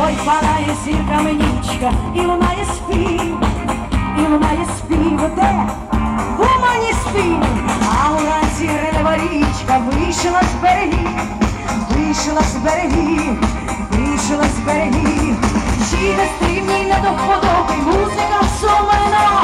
Ой, палає зірками нічка, і лунає спів, і лунає спів, де в мені спів, а уранці релева річка вийшла з берегів, вийшла з берегів, вийшла з берегів, Жіде стрімній не до вподоби, музика сумна,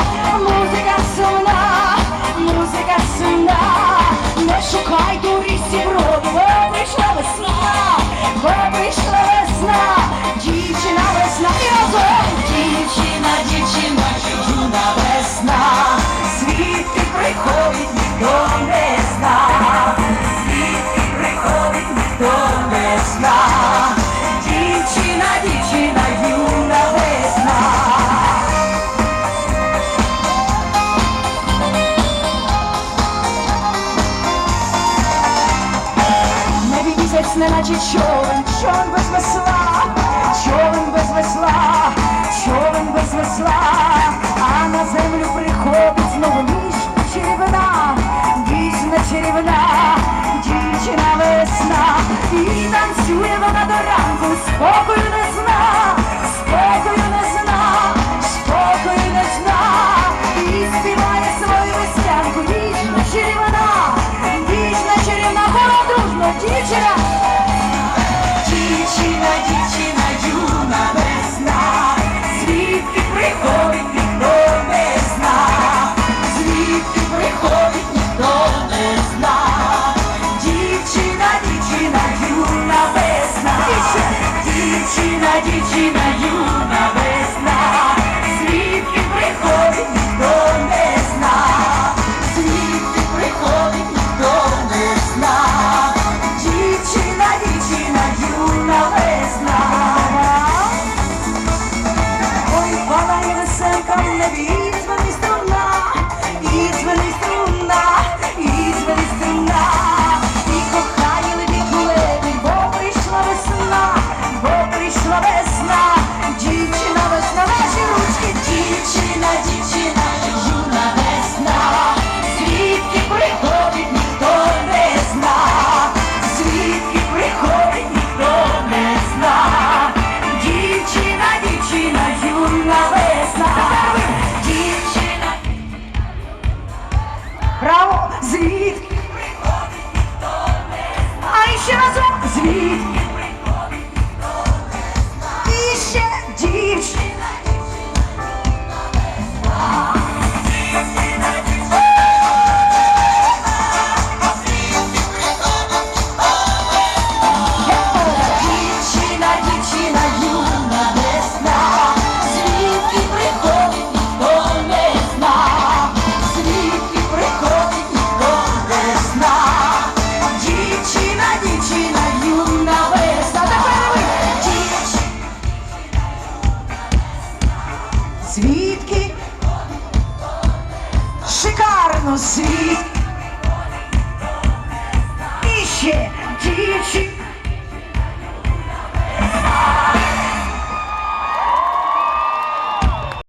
Небі місяць не наче човен, човен без весла, човен без весла, човен без весла, а на землю приходить знову ніж черевина, дійсна черевина, дівчина весна, і танцює вона до ранку, спокою не зна, спокою не зна, спокою не зна, і співає свою веснянку, ніжна черевина, дівчина, дівчина, юна весна, You. Шикарно, звідки? І ще дівчина.